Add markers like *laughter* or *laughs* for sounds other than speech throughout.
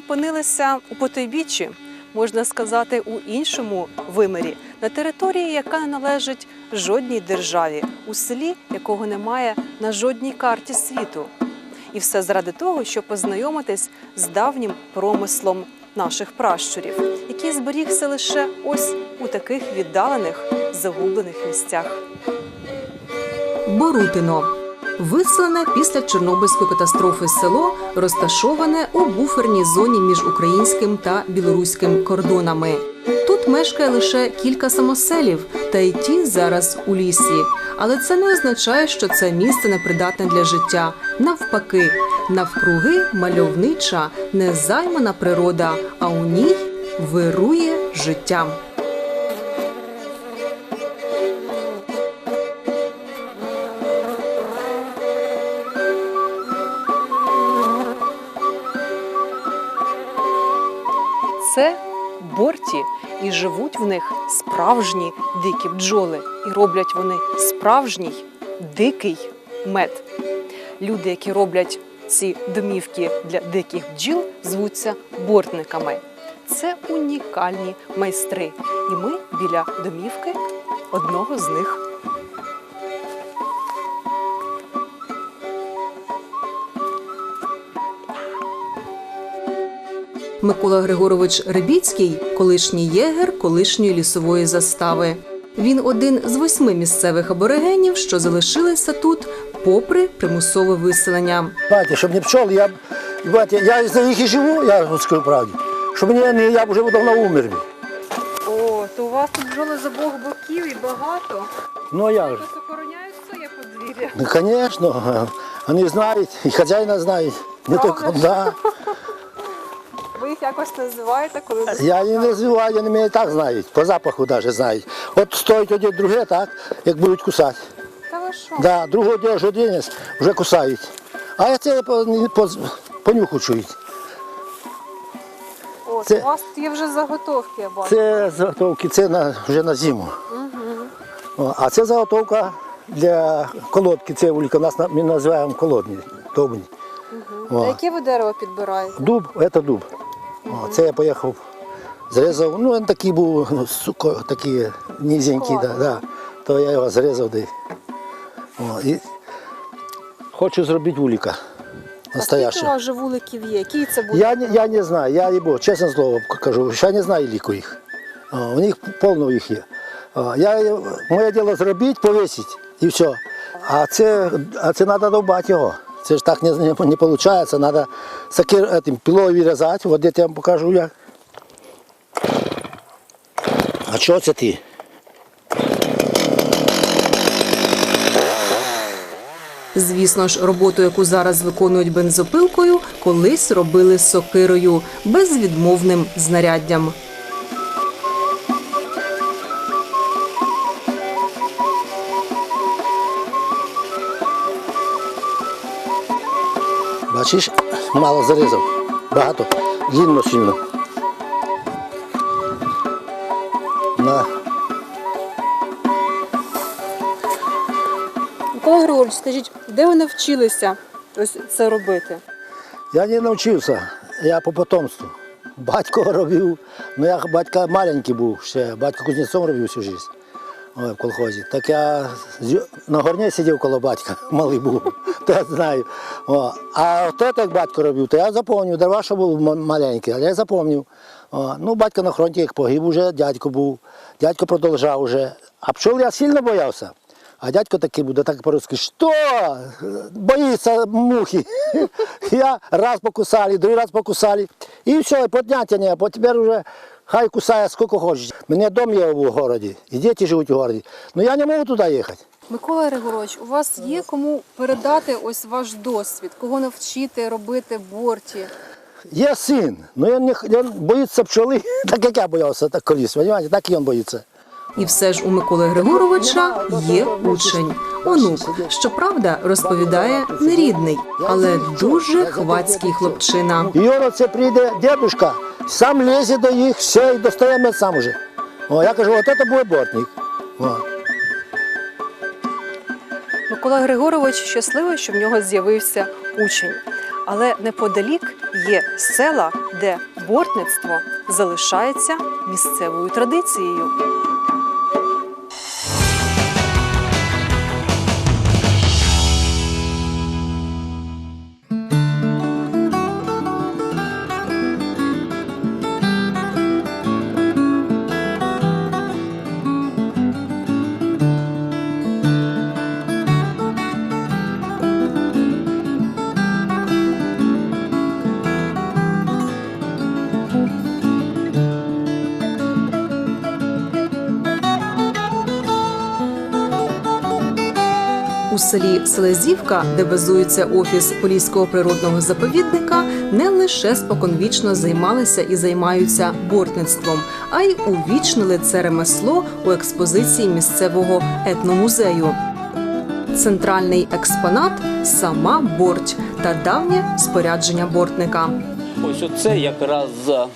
Опинилися у потойбіччі, можна сказати, у іншому вимірі, на території, яка не належить жодній державі, у селі, якого немає на жодній карті світу. І все заради того, щоб познайомитись з давнім промислом наших пращурів, який зберігся лише ось у таких віддалених загублених місцях. Борутино виселене після Чорнобильської катастрофи село, розташоване у буферній зоні між українським та білоруським кордонами. Тут мешкає лише кілька самоселів, та й ті зараз у лісі. Але це не означає, що це місце непридатне для життя. Навпаки, навкруги мальовнича, незаймана природа, а у ній вирує життя. Це борті, і живуть в них справжні дикі бджоли, і роблять вони справжній дикий мед. Люди, які роблять ці домівки для диких бджіл, звуться бортниками. Це унікальні майстри. І ми біля домівки одного з них. Микола Григорович Рибіцький колишній єгер колишньої лісової застави. Він один з восьми місцевих аборигенів, що залишилися тут, попри примусове виселення. Бачите, щоб не пчол, я, бачите, я за їх і живу, я скажу правду. Щоб мені не я б вже давно умер. О, то у вас тут бджоли з обох боків і багато. Ну а як же? Хтось охороняє своє подвір'я. Ну, звісно, вони знають, і хазяїна знають. Не тільки, да. Їх якось називаєте, коли Я їх не називаю, вони мене і так знають, по запаху навіть знають. От стоїть один друге, так, як будуть кусати. Та ви що? Да, другого держу один, вже кусають. А я це по, по, по нюху чують. О, це- у вас тут є вже заготовки, я бачу. Це заготовки, це на, вже на зиму. О, а це заготовка для колодки. Це вулика, нас на- ми називаємо колодні, довбні. А яке ви дерево підбираєте? Дуб, це дуб. О, це я поїхав, зрізав. Ну, він такий був, ну, суко, такий низенький, да, да. то я його зрізав. де. О, і хочу зробити вулика. А скільки у вас же вуликів є? Який це буде? Я, не- я не знаю, я їбо, чесне слово кажу, я не знаю ліку їх. О, у них повно їх є. О, я, моє діло зробити, повісити і все. А це, а це треба довбати його. Це ж так не, не, не виходить, треба сакир, этим, пілою вирізати, от я вам покажу як. А що це ти? Звісно ж, роботу, яку зараз виконують бензопилкою, колись робили сокирою безвідмовним знаряддям. Бачиш, мало зарізав, багато, длинно сильно. На. Микола Григорович, скажіть, де ви навчилися ось це робити? Я не навчився, я по потомству. Батько робив, ну я батька маленький був ще, батько кузнецом робив всю життя в колхозі. Так я на горні сидів коло батька, *laughs* малий був, *laughs* то я знаю. О, а це як батько робив, то я запам'ятав, дрова, що був маленький, але я запам'ятав. О, Ну, батько на фронті як погиб уже, дядько був, дядько продовжав уже. А пчол я сильно боявся. А дядько такий буде так по-русски, що? Боїться мухи. *laughs* Я раз покусали, другий раз покусали. І все, і подняття не, бо тепер вже хай кусає скільки хочеш. У мене дом є в городі, і діти живуть у городі. Ну я не можу туди їхати. Микола Григорович, у вас є кому передати ось ваш досвід, кого навчити робити борті? Є син, ну він, не, він боїться пчоли, *laughs* так як я боявся так колись, розумієте? так і він боїться. І все ж у Миколи Григоровича є учень. Онук, щоправда, розповідає нерідний, але дуже хвацький хлопчина. І он це прийде дедушка, сам лізе до їх, все, і достає мед сам уже. О, я кажу, от це буде бортник. О. Микола Григорович щасливий, що в нього з'явився учень. але неподалік є села, де бортництво залишається місцевою традицією. Селі Селезівка, де базується офіс Поліського природного заповідника, не лише споконвічно займалися і займаються бортництвом, а й увічнили це ремесло у експозиції місцевого етномузею. Центральний експонат сама борть та давнє спорядження бортника. Ось оце якраз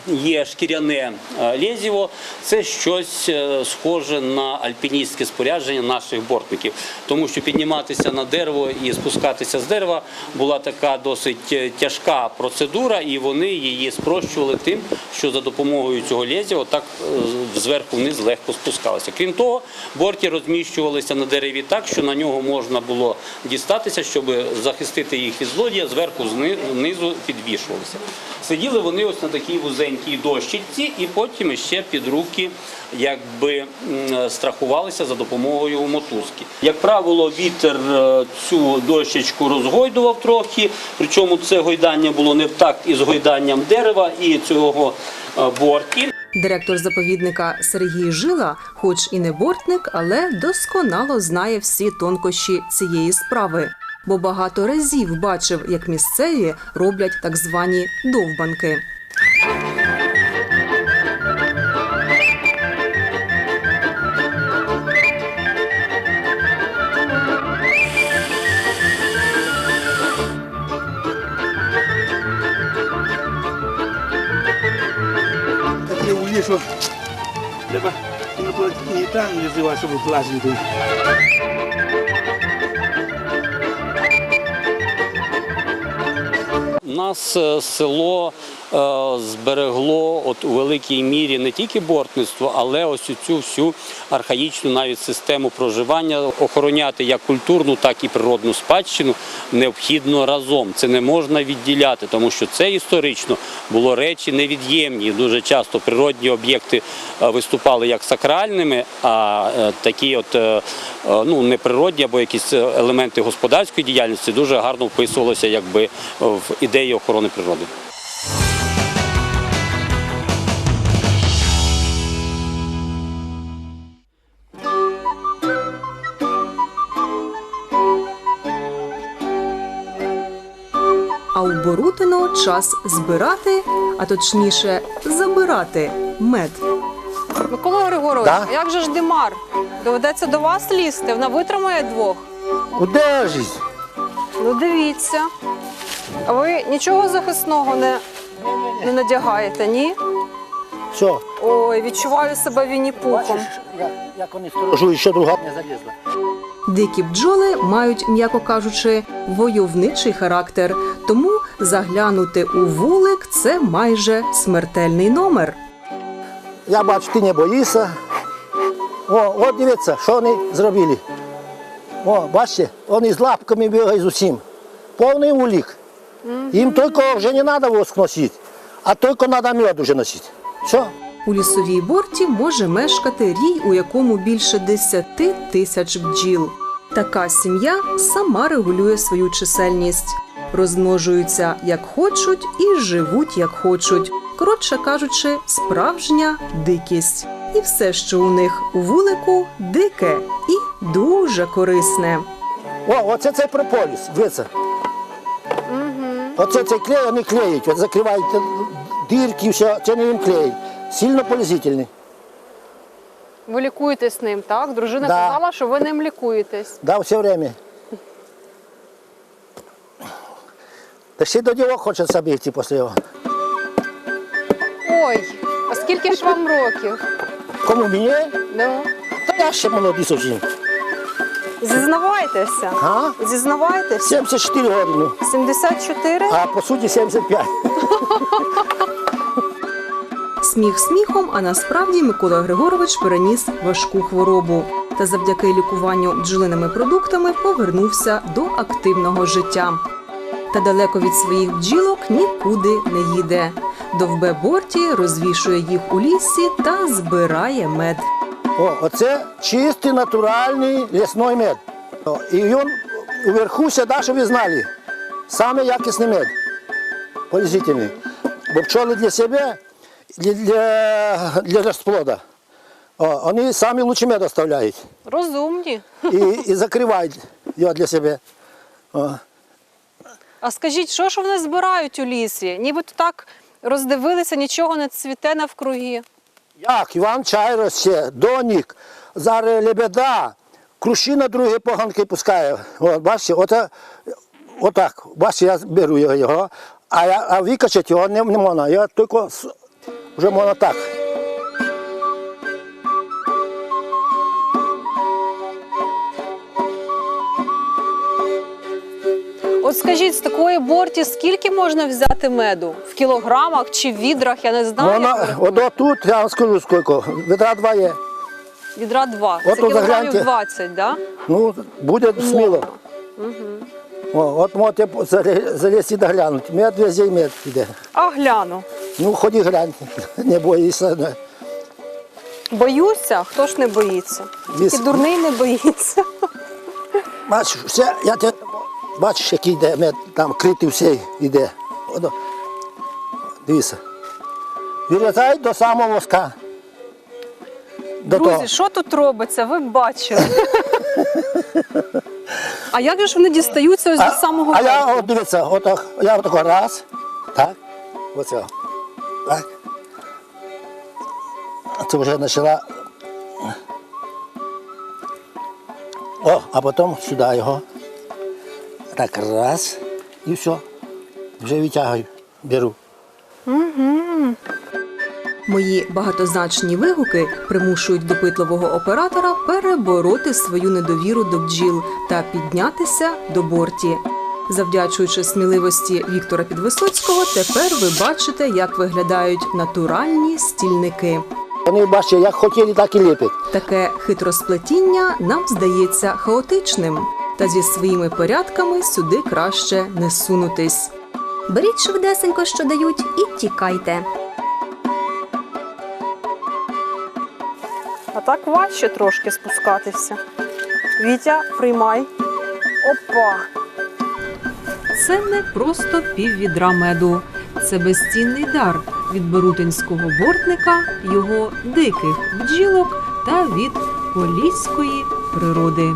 є шкіряне е, лезіво. Це щось е, схоже на альпіністське спорядження наших бортників, тому що підніматися на дерево і спускатися з дерева була така досить е, тяжка процедура, і вони її спрощували тим, що за допомогою цього лезіва так е, зверху вниз легко спускалися. Крім того, борті розміщувалися на дереві так, що на нього можна було дістатися, щоб захистити їх від злодія, зверху знизу підвішувалися. Сиділи вони ось на такій вузенькій дощечці, і потім ще під руки якби страхувалися за допомогою мотузки. Як правило, вітер е, цю дощечку розгойдував трохи, причому це гойдання було не в такт із гойданням дерева і цього е, борті. Директор заповідника Сергій Жила, хоч і не бортник, але досконало знає всі тонкощі цієї справи, бо багато разів бачив, як місцеві роблять так звані довбанки. Треба не зривати, щоб влазити. Нас е, село е, зберегло от у великій мірі не тільки бортництво, але ось цю всю архаїчну навіть систему проживання охороняти як культурну, так і природну спадщину необхідно разом. Це не можна відділяти, тому що це історично було речі невід'ємні. Дуже часто природні об'єкти е, виступали як сакральними, а такі от ну неприродні або якісь елементи господарської діяльності дуже гарно вписувалися якби в ідеї охорони природи. А у Борутино час збирати, а точніше забирати мед. Микола Григорович, Да? як же ж Димар? Доведеться до вас лізти, вона витримає двох. Удержись. Ну дивіться. А ви нічого захисного не, не надягаєте, ні? Все. Ой, відчуваю себе вінні-пухом. як, як вони сторожують, що друга не залізла. Дикі бджоли мають, м'яко кажучи, войовничий характер, тому заглянути у вулик це майже смертельний номер. Я бачу, ти не боїшся. О, от дивіться, що вони зробили. О, бачите, вони з лапками бігають з усім. Повний улік. Їм тільки вже не треба воск носити, а тільки треба мед вже носити. Все. У лісовій борті може мешкати рій, у якому більше 10 тисяч бджіл. Така сім'я сама регулює свою чисельність, розмножуються як хочуть і живуть як хочуть. Коротше кажучи, справжня дикість. І все, що у них у вулику, дике і дуже корисне. О, оце цей прополіс, дивіться. Оце цей клей вони клеють, от закривають дірки, все, це не їм клеють. Сильно полізительний. Ви лікуєтесь ним, так? Дружина Да. казала, що ви ним лікуєтесь. Да, все время. Та ще до дівок хочеться бігти після його. Ой, а скільки ж вам років? Кому мені? Ну, Та я ще молодий зовсім. Зізнавайтеся. А? Зізнавайтеся. 74 роки. ну. 74? А по суті 75. *laughs* Сміх сміхом, а насправді Микола Григорович переніс важку хворобу та завдяки лікуванню бджолиними продуктами повернувся до активного життя. Та далеко від своїх бджілок нікуди не їде. Довбе борті, розвішує їх у лісі та збирає мед. О, оце чистий натуральний лісний мед. О, і він уверху сюди, щоб ви знали. Саме якісний мед. Полізительний. Бо пчоли для себе, для, для, для розплода. О, вони самі лучший мед оставляють. Розумні. І, і закривають його для себе. О. А скажіть, що ж вони збирають у лісі? Нібито так роздивилися, нічого не цвіте навкруги. Як Іван чай росте, донік, зараз лебеда, крушина другі поганки пускає. От, бачите, ота, отак. Бачите, я беру його а, я, а викачати його не, не можна. Я тільки вже можна так. От скажіть, з такої борті скільки можна взяти меду? В кілограмах чи в відрах? Я не знаю. Вона, от тут, я вам скажу скільки, ведра два є. Відра два. От Це кілограмів загляньте. 20, да? Ну, буде сміло. О, от можете зале- залізти да глянути. Мед везде мед іде. А гляну. Ну, ході гляньте, *laughs* не боїся. не. Боюся, хто ж не боїться? Тільки Віс- дурний не боїться. Бачиш, все, я те, бачиш, який йде мед, там критий все йде. Ото. Дивися. Вирізай до самого воска. До того. Друзі, що тут робиться? Ви б бачили. А як же ж вони дістаються ось до самого а я, от дивіться, отак, я отако раз, так, оце, так. А Це вже почала. О, а потім сюди його. Так, раз, і все. Вже витягую, беру. Мої багатозначні вигуки примушують допитливого оператора перебороти свою недовіру до бджіл та піднятися до борті. Завдячуючи сміливості Віктора Підвисоцького, тепер ви бачите, як виглядають натуральні стільники. Вони бачите, як хотіли, так і ліпять. Таке хитросплетіння нам здається хаотичним, та зі своїми порядками сюди краще не сунутись. Беріть швидесенько, що дають, і тікайте. А так важче трошки спускатися. Вітя, приймай. Опа. Це не просто піввідра меду. Це безцінний дар від борутинського бортника, його диких бджілок та від поліської природи.